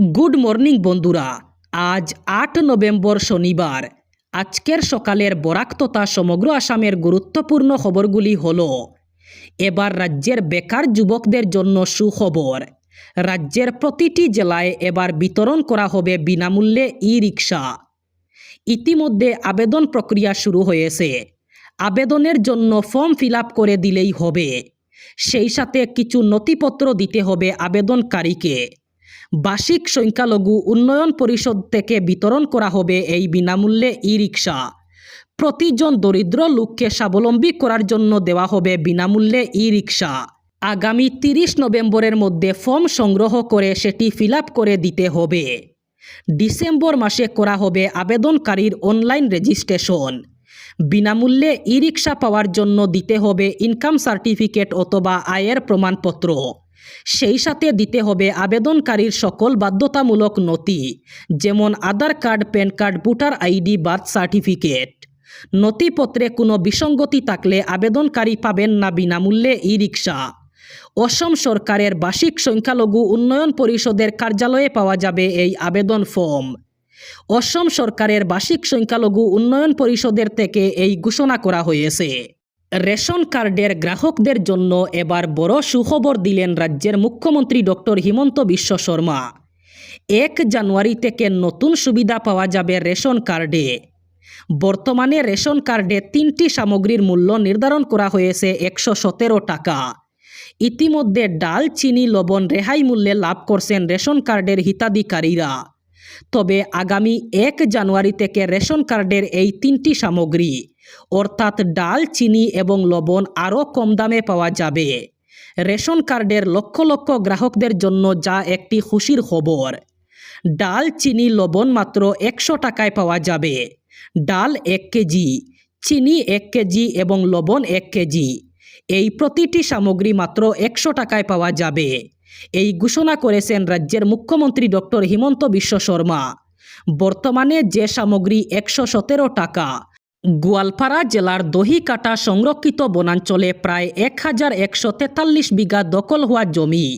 Good morning বন্ধুরা। আজ আট নভেম্বর শনিবার। আজকের সকালের বরাক তথা সমগ্র আসামের গুরুত্বপূর্ণ খবরগুলি হল, এবার রাজ্যের বেকার যুবকদের জন্য সুখবর। রাজ্যের প্রতিটি জেলায় এবার বিতরণ করা হবে বিনামূল্যে ই রিক্সা ইতিমধ্যে আবেদন প্রক্রিয়া শুরু হয়েছে। আবেদনের জন্য ফর্ম ফিল করে দিলেই হবে। সেই সাথে কিছু নথিপত্র দিতে হবে আবেদনকারীকে। বার্ষিক সংখ্যালঘু উন্নয়ন পরিষদ থেকে বিতরণ করা হবে এই বিনামূল্যে ই রিক্সা প্রতিজন দরিদ্র লোককে স্বাবলম্বী করার জন্য দেওয়া হবে বিনামূল্যে ই রিক্সা আগামী তিরিশ নভেম্বরের মধ্যে ফর্ম সংগ্রহ করে সেটি ফিল করে দিতে হবে। ডিসেম্বর মাসে করা হবে আবেদনকারীর অনলাইন রেজিস্ট্রেশন। বিনামূল্যে ই রিক্সা পাওয়ার জন্য দিতে হবে ইনকাম সার্টিফিকেট অথবা আয়ের প্রমাণপত্র। সেই সাথে দিতে হবে আবেদনকারীর সকল বাধ্যতামূলক নথি, যেমন Aadhaar card, PAN card, voter ID, birth certificate. নথিপত্রে কোনো বিসঙ্গতি থাকলে আবেদনকারী পাবেন না বিনামূল্যে ই রিক্সা অসম সরকারের বার্ষিক সংখ্যালঘু উন্নয়ন পরিষদের কার্যালয়ে পাওয়া যাবে এই আবেদন ফর্ম। অসম সরকারের বার্ষিক সংখ্যালঘু উন্নয়ন পরিষদের থেকে এই ঘোষণা করা হয়েছে। রেশন কার্ডের গ্রাহকদের জন্য এবার বড় সুখবর দিলেন রাজ্যের মুখ্যমন্ত্রী ডক্টর হিমন্ত বিশ্ব শর্মা। এক জানুয়ারি থেকে নতুন সুবিধা পাওয়া যাবে রেশন কার্ডে। বর্তমানে রেশন কার্ডে তিনটি সামগ্রীর মূল্য নির্ধারণ করা হয়েছে একশো সতেরো টাকা। ইতিমধ্যে ডাল, চিনি, লবণ, রেহাই মূল্যে লাভ করছেন রেশন কার্ডের হিতাধিকারীরা। তবে আগামী এক জানুয়ারি থেকে রেশন কার্ডের এই তিনটি সামগ্রী অর্থাৎ ডাল, চিনি এবং লবণ আরও কম দামে পাওয়া যাবে। রেশন কার্ডের লক্ষ লক্ষ গ্রাহকদের জন্য যা একটি খুশির খবর। ডাল, চিনি, লবণ মাত্র একশো টাকায় পাওয়া যাবে। ডাল এক কেজি, চিনি এক কেজি এবং লবণ এক কেজি। এই প্রতিটি সামগ্রী মাত্র একশো টাকায় পাওয়া যাবে। এই ঘোষণা করেছেন রাজ্যের মুখ্যমন্ত্রী ডক্টর হিমন্ত বিশ্ব শর্মা। বর্তমানে যে সামগ্রী একশো সতেরো টাকা গোয়ালপাড়া জেলার দহিকাটা সংরক্ষিত বনাঞ্চলে প্রায় এক হাজার একশো তেতাল্লিশ বিঘা দখল হওয়া জমি।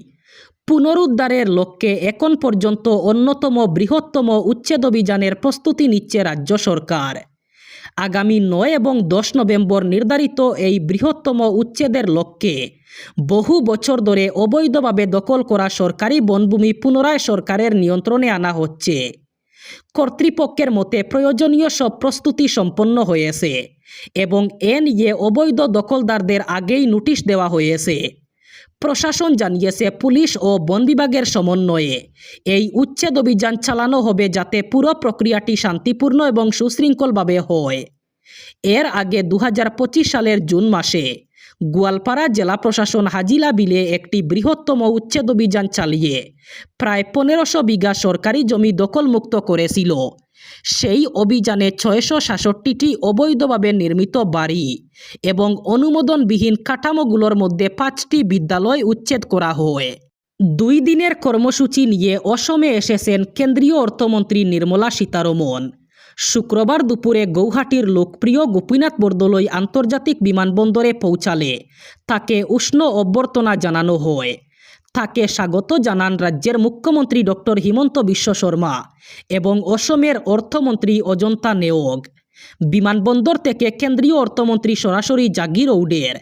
পুনরুদ্ধারের লক্ষ্যে এখন পর্যন্ত অন্যতম বৃহত্তম উচ্ছেদ অভিযানের প্রস্তুতি নিচ্ছে রাজ্য সরকার। আগামী নয় এবং দশ নভেম্বর নির্ধারিত এই বৃহত্তম উচ্ছেদের লক্ষ্যে বহু বছর ধরে অবৈধভাবে দখল করা সরকারি বনভূমি পুনরায় সরকারের নিয়ন্ত্রণে আনা হচ্ছে। কর্তৃপক্ষের মতে প্রয়োজনীয় সব প্রস্তুতি সম্পন্ন হয়েছে এবং এ অবৈধ দখলদারদের আগেই নোটিশ দেওয়া হয়েছে। প্রশাসন জানিয়েছে পুলিশ ও বন বিভাগের সমন্বয়ে এই উচ্ছেদ অভিযান চালানো হবে যাতে পুরো প্রক্রিয়াটি শান্তিপূর্ণ এবং সুশৃঙ্খলভাবে হয়। এর আগে দু হাজার পঁচিশ সালের জুন মাসে গোয়ালপাড়া জেলা প্রশাসন হাজিলা বিলে একটি বৃহত্তম উচ্ছেদ অভিযান চালিয়ে প্রায় পনেরোশো বিঘা সরকারি জমি দখলমুক্ত করেছিল। সেই অভিযানে ছয়শো সাতষট্টিটি অবৈধভাবে নির্মিত বাড়ি এবং অনুমোদনবিহীন কাঠামোগুলোর মধ্যে পাঁচটি বিদ্যালয় উচ্ছেদ করা হয়। দুই দিনের কর্মসূচি নিয়ে অসমে এসেছেন কেন্দ্রীয় অর্থমন্ত্রী নির্মলা সীতারমন শুক্রবার দুপুরে গৌহাটির লোকপ্রিয় গোপীনাথ বরদলৈ আন্তর্জাতিক বিমানবন্দরে পৌঁছালে। তাকে উষ্ণ অভ্যর্থনা জানানো হয়। তাকে স্বাগত জানান রাজ্যের মুখ্যমন্ত্রী ডক্টর হিমন্ত বিশ্ব শর্মা এবং অসমের অর্থমন্ত্রী অজন্তা নেওগ। বিমানবন্দর থেকে কেন্দ্রীয় অর্থমন্ত্রী সরাসরি জাগিরৌডের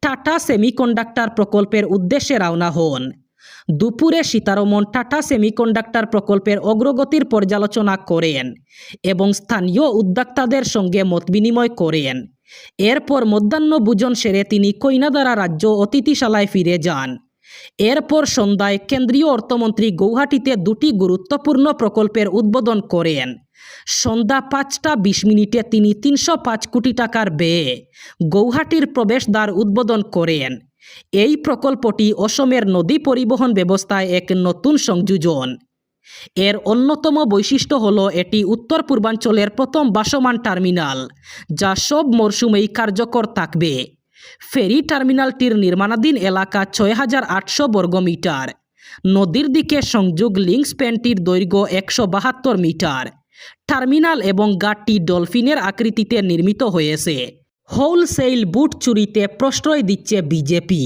টাটা সেমিকন্ডাক্টর প্রকল্পের উদ্দেশ্যে রওনা হন। দুপুরে সীতারমন টাটা সেমিকন্ডাক্টর প্রকল্পের অগ্রগতির পর্যালোচনা করেন এবং স্থানীয় উদ্যোক্তাদের সঙ্গে মতবিনিময় করেন। এরপর মধ্যাহ্নভোজন সেরে তিনি কৈনাদারা রাজ্য অতিথিশালায় ফিরে যান। এরপর সন্ধ্যায় কেন্দ্রীয় অর্থমন্ত্রী গৌহাটিতে দুটি গুরুত্বপূর্ণ প্রকল্পের উদ্বোধন করেন। সন্ধ্যা পাঁচটা বিশ মিনিটে তিনি তিনশো পাঁচ কোটি টাকার ব্যয়ে গৌহাটির প্রবেশদ্বার উদ্বোধন করেন। এই প্রকল্পটি অসমের নদী পরিবহন ব্যবস্থায় এক নতুন সংযোজন। এর অন্যতম বৈশিষ্ট্য হল এটি উত্তর পূর্বাঞ্চলের প্রথম বাসমান টার্মিনাল, যা সব মরশুমেই কার্যকর থাকবে। ফেরি টার্মিনালটির নির্মাণাধীন এলাকা ছয় হাজার আটশো বর্গমিটার নদীর দিকে সংযোগ লিঙ্ক স্প্যানটির দৈর্ঘ্য একশো বাহাত্তর মিটার। টার্মিনাল এবং গাটটি ডলফিনের আকৃতিতে নির্মিত হয়েছে। হোলসেল বুট চুরিতে প্রশ্রয় দিচ্ছে বিজেপি।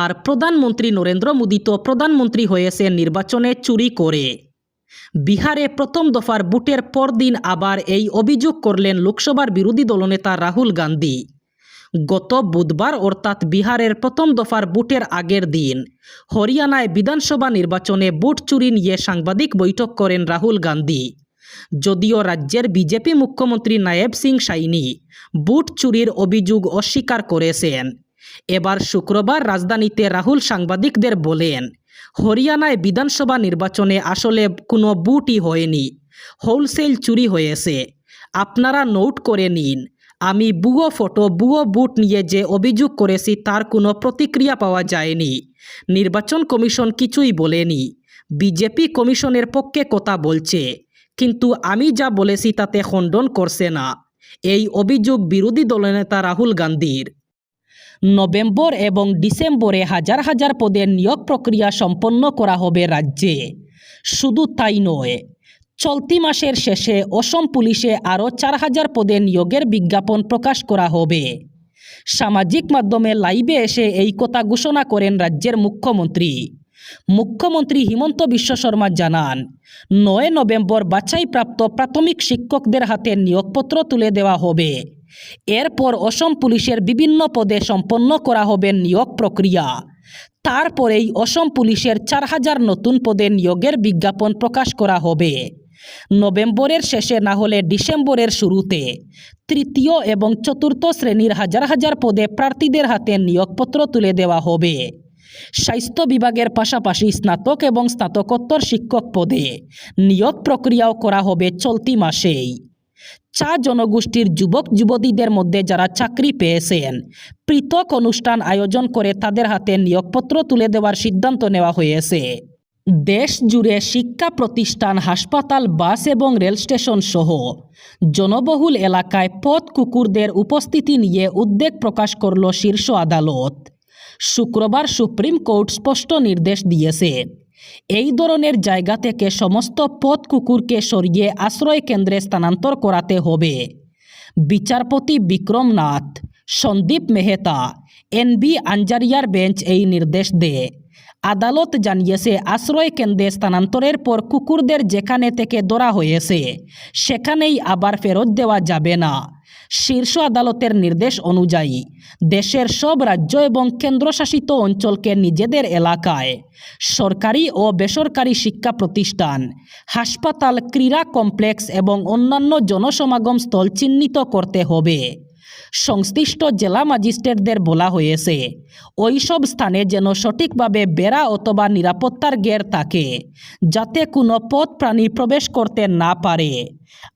আর প্রধানমন্ত্রী নরেন্দ্র মোদী তো প্রধানমন্ত্রী হয়েছে নির্বাচনে চুরি করে। বিহারে প্রথম দফার বুটের পরদিন আবার এই অভিযোগ করলেন লোকসভার বিরোধী দলনেতা রাহুল গান্ধী। গত বুধবার অর্থাৎ বিহারের প্রথম দফার বুটের আগের দিন হরিয়ানায় বিধানসভা নির্বাচনে বুট চুরি নিয়ে সাংবাদিক বৈঠক করেন রাহুল গান্ধী। যদিও রাজ্যের বিজেপি মুখ্যমন্ত্রী নায়েব সিং সাইনি বুট চুরির অভিযোগ অস্বীকার করেছেন। এবার শুক্রবার রাজধানীতে রাহুল সাংবাদিকদের বলেন, হরিয়ানায় বিধানসভা নির্বাচনে আসলে কোনো বুটই হয়নি, হোলসেল চুরি হয়েছে। আপনারা নোট করে নিন, আমি বুয়ো ফটো, বুয়ো বুট নিয়ে যে অভিযোগ করেছি তার কোনো প্রতিক্রিয়া পাওয়া যায়নি। নির্বাচন কমিশন কিছুই বলেনি, বিজেপি কমিশনের পক্ষে কথা বলছে। কিন্তু আমি যা বলেছি তাতে খণ্ডন করছে না। এই অভিযোগ বিরোধী দলনেতা রাহুল গান্ধীর। নভেম্বর এবং ডিসেম্বরে হাজার হাজার পদের নিয়োগ প্রক্রিয়া সম্পন্ন করা হবে রাজ্যে। শুধু তাই নয়, চলতি মাসের শেষে অসম পুলিশে আরও চার হাজার পদে নিয়োগের বিজ্ঞাপন প্রকাশ করা হবে। সামাজিক মাধ্যমে লাইভে এসে এই কথা ঘোষণা করেন রাজ্যের মুখ্যমন্ত্রী। মুখ্যমন্ত্রী হিমন্ত বিশ্ব শর্মা জানান, নয় নভেম্বর বাছাইপ্রাপ্ত প্রাথমিক শিক্ষকদের হাতে নিয়োগপত্র তুলে দেওয়া হবে। এরপর অসম পুলিশের বিভিন্ন পদে সম্পন্ন করা হবে নিয়োগ প্রক্রিয়া। তারপরেই অসম পুলিশের চার হাজার নতুন পদে নিয়োগের বিজ্ঞাপন প্রকাশ করা হবে। নভেম্বরের শেষে না হলে ডিসেম্বরের শুরুতে। তৃতীয় এবং চতুর্থ শ্রেণির হাজার হাজার পদে প্রার্থীদের হাতে নিয়োগপত্র তুলে দেওয়া হবে। স্বাস্থ্য বিভাগের পাশাপাশি স্নাতক এবং স্নাতকোত্তর শিক্ষক পদে নিয়োগ প্রক্রিয়াও করা হবে চলতি মাসেই। চা জনগোষ্ঠীর যুবক যুবতীদের মধ্যে যারা চাকরি পেয়েছেন, পৃথক অনুষ্ঠান আয়োজন করে তাদের হাতে নিয়োগপত্র তুলে দেওয়ার সিদ্ধান্ত নেওয়া হয়েছে। দেশ জুড়ে শিক্ষা প্রতিষ্ঠান, হাসপাতাল, বাস এবং রেল স্টেশন সহ জনবহুল এলাকায় পথ কুকুরদের উপস্থিতি নিয়ে উদ্বেগ প্রকাশ করল শীর্ষ আদালত। শুক্রবার সুপ্রিম কোর্ট স্পষ্ট নির্দেশ দিয়েছে। এই ধরনের জায়গা থেকে সমস্ত পথ কুকুরকে সরিয়ে আশ্রয় কেন্দ্রে স্থানান্তর করাতে হবে। বিচারপতি বিক্রম নাথ, সন্দীপ মেহতা এনবি আঞ্জারিয়ার বেঞ্চ এই নির্দেশ দেয়। আদালত জানিয়েছে, আশ্রয় কেন্দ্রে স্থানান্তরের পর কুকুরদের যেখানে থেকে ধরা হয়েছে, সেখানেই আবার ফেরত দেওয়া যাবে না। শীর্ষ আদালতের নির্দেশ অনুযায়ী, দেশের সব রাজ্য এবং কেন্দ্রশাসিত অঞ্চলকে নিজেদের এলাকায় সরকারি ও বেসরকারি শিক্ষা প্রতিষ্ঠান, হাসপাতাল, ক্রীড়া কমপ্লেক্স এবং অন্যান্য জনসমাগম স্থল চিহ্নিত করতে হবে। সংশ্লিষ্ট জেলা ম্যাজিস্ট্রেটদের বলা হয়েছে। ওইসব স্থানে যেন সঠিকভাবে বেড়া অথবা নিরাপত্তার গের থাকে, যাতে কোনো পথ প্রাণী প্রবেশ করতে না পারে।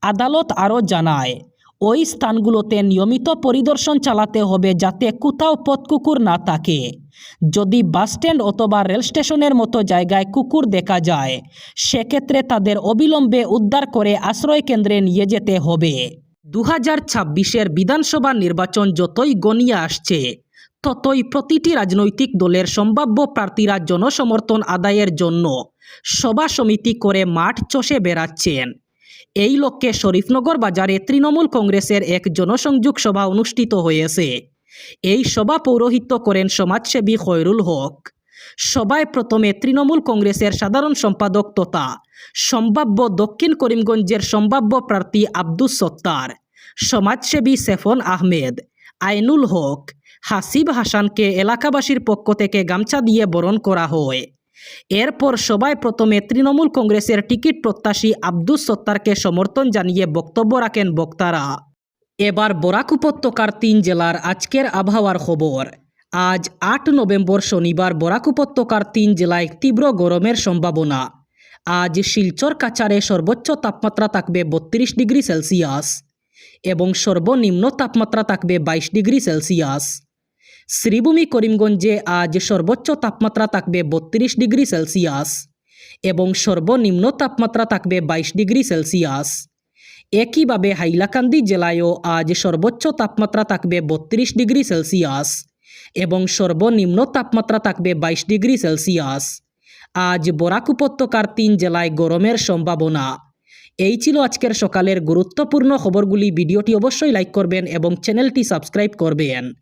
আদালত আরও জানায়, ওই স্থানগুলোতে নিয়মিত পরিদর্শন চালাতে হবে যাতে কোথাও পথ কুকুর না থাকে। যদি বাসস্ট্যান্ড অথবা রেল স্টেশনের মতো জায়গায় কুকুর দেখা যায়, সেক্ষেত্রে তাদের অবিলম্বে উদ্ধার করে আশ্রয় কেন্দ্রে নিয়ে যেতে হবে। দু হাজার ছাব্বিশের বিধানসভা নির্বাচন যতই গনিয়ে আসছে, ততই প্রতিটি রাজনৈতিক দলের সম্ভাব্য প্রার্থীরা জনসমর্থন আদায়ের জন্য সভা সমিতি করে মাঠ চষে বেড়াচ্ছেন। এই লক্ষ্যে শরীফনগর বাজারে তৃণমূল কংগ্রেসের এক জনসংযোগ সভা অনুষ্ঠিত হয়েছে। এই সভা পৌরোহিত্য করেন সমাজসেবী খয়রুল হক। সভায় প্রথমে তৃণমূল কংগ্রেসের সাধারণ সম্পাদক তথা সম্ভাব্য দক্ষিণ করিমগঞ্জের সম্ভাব্য প্রার্থী আব্দুস সত্তার, সমাজসেবী সেফন আহমেদ, আইনুল হক, হাসিব হাসানকে এলাকাবাসীর পক্ষ থেকে গামছা দিয়ে বরণ করা হয়। এরপর সবাই প্রথমে তৃণমূল কংগ্রেসের টিকিট প্রত্যাশী আব্দুস সত্তারকে সমর্থন জানিয়ে বক্তব্য রাখেন বক্তারা। এবার বরাক উপত্যকার তিন জেলার আজকের আবহাওয়ার খবর। আজ আট নভেম্বর শনিবার বরাক উপত্যকার তিন জেলায় তীব্র গরমের সম্ভাবনা। আজ শিলচর কাচারে সর্বোচ্চ তাপমাত্রা থাকবে বত্রিশ ডিগ্রি সেলসিয়াস এবং সর্বনিম্ন তাপমাত্রা থাকবে বাইশ ডিগ্রি সেলসিয়াস। শ্রীভূমি করিমগঞ্জে আজ সর্বোচ্চ তাপমাত্রা থাকবে বত্রিশ ডিগ্রি সেলসিয়াস এবং সর্বনিম্ন তাপমাত্রা থাকবে বাইশ ডিগ্রি সেলসিয়াস। একইভাবে হাইলাকান্দি জেলায়ও আজ সর্বোচ্চ তাপমাত্রা থাকবে বত্রিশ ডিগ্রি সেলসিয়াস। এবং সর্বনিম্ন তাপমাত্রা থাকবে বাইশ ডিগ্রি সেলসিয়াস। আজ বরাক উপত্যকার তিন জেলায় গরমের সম্ভাবনা। এই ছিল আজকের সকালের গুরুত্বপূর্ণ খবরগুলি। ভিডিওটি অবশ্যই লাইক করবেন এবং চ্যানেলটি সাবস্ক্রাইব করবেন।